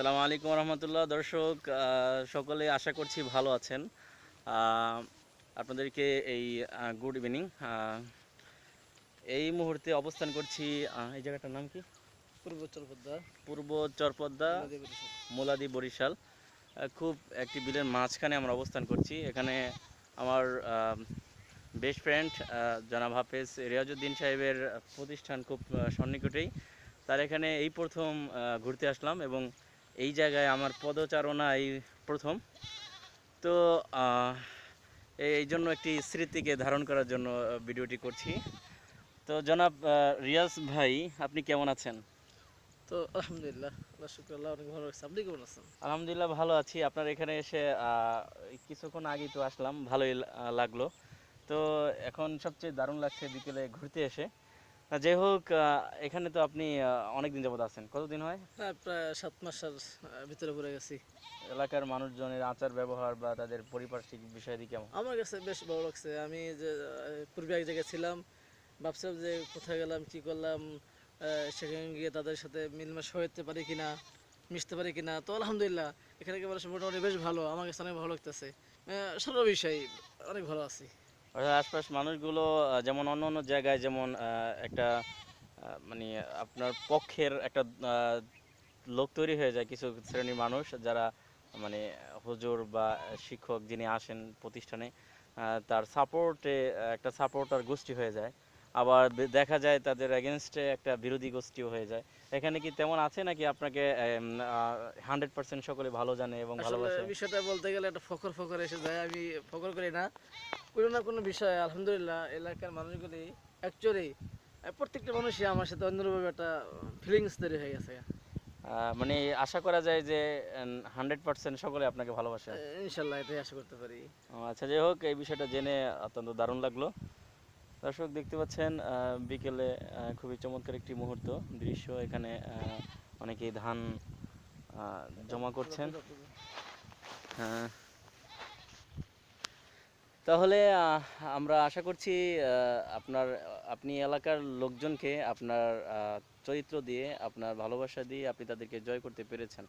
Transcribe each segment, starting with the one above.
আসসালামু আলাইকুম রহমতুল্লাহ। দর্শক সকলে আশা করছি ভালো আছেন। আপনাদেরকে এই গুড ইভিনিং এই মুহূর্তে অবস্থান করছি এই জায়গাটার নাম কি? পূর্ব চলপদ্দা পূর্ব চরপদ্দা মোলাদি বরিশাল। খুব একটি বিলের মাঝখানে আমরা অবস্থান করছি। এখানে আমার বেস্ট ফ্রেন্ড জনাব হাফেজ রিয়াজউদ্দিন সাহেবের প্রতিষ্ঠান খুব সন্নিকটেই। তার এখানে এই প্রথম ঘুরতে আসলাম এবং এই জায়গায় আমার পদচারণা এই প্রথম। তো এই- জন্য একটি স্মৃতিকে ধারণ করার জন্য ভিডিওটি করছি। তো জনাব রিয়াজ ভাই আপনি কেমন আছেন? তো আলহামদুলিল্লাহ আল্লাহ অনেক ভালো লাগছে আপনি কেমন আছেন? আলহামদুলিল্লাহ ভালো আছি। আপনার এখানে এসে কিছুক্ষণ আগেই তো আসলাম। ভালোই লাগল। তো এখন সবচেয়ে দারুণ লাগছে বিকেলে ঘুরতে এসে। যাই হোক এখানে তো আপনি অনেক দিন যাবত আছেন। কতদিন হয়? হ্যাঁ প্রায় সাত মাসের ভিতরে পড়ে গেছি। এলাকার মানুষজনের আচার ব্যবহার বা তাদের পারিপার্শ্বিক বিষয়াদি কেমন? আমার কাছে বেশ ভালো লাগছে। আমি যে পূর্বে এক জায়গায় ছিলাম ভাবছিলাম যে কোথায় গেলাম কি করলাম সেখানে গিয়ে তাদের সাথে মিলমেশ হতে পারি কিনা মিশতে পারি কিনা। তো আলহামদুলিল্লাহ এখানে মানুষ মোটামুটি বেশ ভালো। আমার কাছে অনেক ভালো লাগতেছে। সর্ব বিষয় অনেক ভালো আছি। অর্থাৎ আশপাশ মানুষগুলো যেমন অন্য অন্য জায়গায় যেমন একটা মানে আপনার পক্ষের একটা লোক তৈরি হয়ে যায় কিছু শ্রেণির মানুষ যারা মানে হুজুর বা শিক্ষক যিনি আসেন প্রতিষ্ঠানে তার সাপোর্টে একটা সাপোর্টার গোষ্ঠী হয়ে যায়। আবার দেখা যায় তাদের এগেনস্টে একটা বিরোধী গোষ্ঠীও হয়ে যায়। এখানে কি তেমন আছে নাকি আপনাকে হান্ড্রেড পার্সেন্ট সকলে ভালো জানে এবং ভালোবাসে? বিষয়টা বলতে গেলে একটা ফকর ফকর এসে যায়। আমি ফকর করি না। কোনো না কোনো বিষয়ে আলহামদুলিল্লাহ এলাকার মানুষগুলি অ্যাকচুয়ালি প্রত্যেকটা মানুষই আমার সাথে অন্যভাবে একটা ফিলিংস তৈরি হয়ে গেছে। মানে আশা করা যায় যে হান্ড্রেড পার্সেন্ট সকলে আপনাকে ভালোবাসে। ইনশাল্লাহ এটাই আশা করতে পারি। আচ্ছা যাই হোক এই বিষয়টা জেনে অত্যন্ত দারুণ লাগল। দর্শক দেখতে পাচ্ছেন বিকেলে খুবই চমৎকার একটি মুহূর্ত। দৃশ্য এখানে অনেকেই ধান জমা করছেন। হ্যাঁ। তাহলে আহ, আমরা আশা করছি আপনার আপনি এলাকার লোকজনকে আপনার চরিত্র দিয়ে আপনার ভালোবাসা দিয়ে আপনি তাদেরকে জয় করতে পেরেছেন।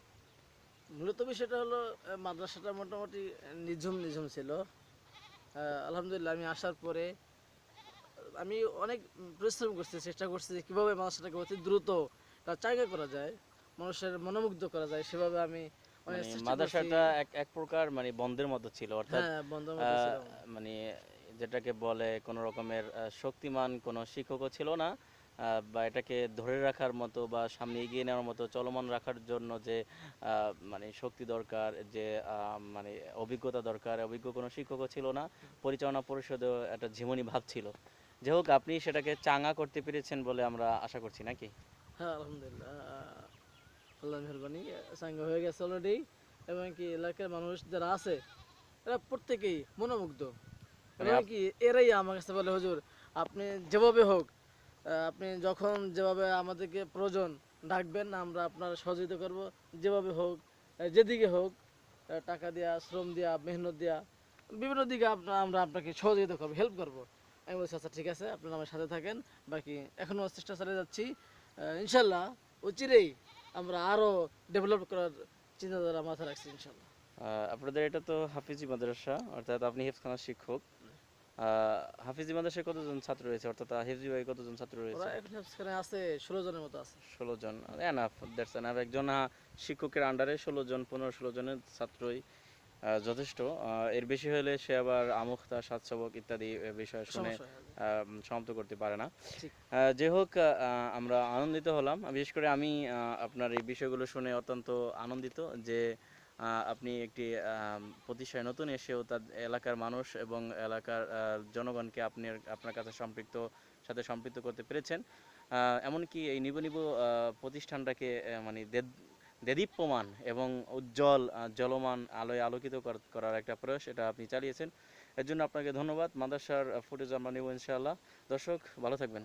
মূলত বিষয়টা হলো মাদ্রাসাটা মোটামুটি নিঝুম নিঝুম ছিল। আলহামদুলিল্লাহ আমি আসার পরে আমি অনেক পরিশ্রম করছি চেষ্টা করছি যে কীভাবে মাদ্রাসাটাকে অতি দ্রুত তার জায়গা করা যায় মানুষের মনোমুগ্ধ করা যায় সেভাবে আমি মানে মাদ্রাসাটা এক এক প্রকার মানে বন্ধের মতো ছিল অর্থাৎ হ্যাঁ মানে যেটাকে বলে কোনো রকমের শক্তিমান কোনো শিক্ষকও ছিল না বা এটাকে ধরে রাখার মতো বা সামনে এগিয়ে নেওয়ার মতো চলমান রাখার জন্য যে আহ, মানে শক্তি দরকার যে মানে অভিজ্ঞতা দরকার অভিজ্ঞ কোনো শিক্ষকও ছিল না পরিচালনা পরিষদেও একটা ঝিমুনি ভাব ছিল। যাই হোক আপনি সেটাকে চাঙা করতে পেরেছেন বলে আমরা আশা করছি নাকি? হ্যাঁ আলহামদুলিল্লাহ। আল্লাহ মেহরবানি সাঙ্গ হয়ে গেছে অলরেডি এবং কি এলাকার মানুষ যারা আছে এরা প্রত্যেকেই মনোমুগ্ধ। মানে এবং কি এরাই আমার কাছে বলে হুজুর আপনি যেভাবে হোক আপনি যখন যেভাবে আমাদেরকে প্রয়োজন ডাকবেন আমরা আপনার সহযোগিতা করব। যেভাবে হোক যেদিকে হোক টাকা দেওয়া শ্রম দেওয়া মেহনত দেওয়া বিভিন্ন দিকে আমরা আপনাকে সহযোগিতা করব হেল্প করব। আমি বলছি আচ্ছা ঠিক আছে আপনারা আমার সাথে থাকেন বাকি এখনও চেষ্টা চালিয়ে যাচ্ছি। ইনশাল্লাহ অচিরেই আমরা আরও ডেভেলপ করার চিন্তাধারা মাথায় রাখছি ইনশাল্লাহ। আপনাদের এটা তো হাফিজি মাদ্রাসা অর্থাৎ আপনি হেফখানার শিক্ষক। হাফিজি মাদ্রাসায় কতজন ছাত্র রয়েছে? অর্থাৎ হেফজি ভাই কতজন ছাত্র রয়েছে? এখন আছে ষোলো জনের মতো আছে। ষোলো জন এনাফ দ্যাটস এনাফ একজন শিক্ষকের আন্ডারে ষোলো জন পনেরো ষোলো জনের ছাত্রই যথেষ্ট। এর বেশি হলে সে আবার আমুখতা সাতসবক ইত্যাদি বিষয় শুনে সমাপ্ত করতে পারে না। যাই হোক আমরা আনন্দিত হলাম। বিশেষ করে আমি আপনার এই বিষয়গুলো শুনে অত্যন্ত আনন্দিত যে আপনি একটি আহ, প্রতিষ্ঠায় নতুন এসেও তার এলাকার মানুষ এবং এলাকার জনগণকে আপনি আপনার কাছে সম্পৃক্ত সাথে সম্পৃক্ত করতে পেরেছেন। আহ, এমনকি এই নিব নিব প্রতিষ্ঠানটাকে মানে দেদীপ্যমান এবং উজ্জ্বল জলমান আলোয় আলোকিত করার একটা প্রয়াস এটা আপনি চালিয়েছেন। এর জন্য আপনাকে ধন্যবাদ। মাদ্রাসার ফুটেজ আমরা নেব ইনশাআল্লাহ। দর্শক, ভালো থাকবেন।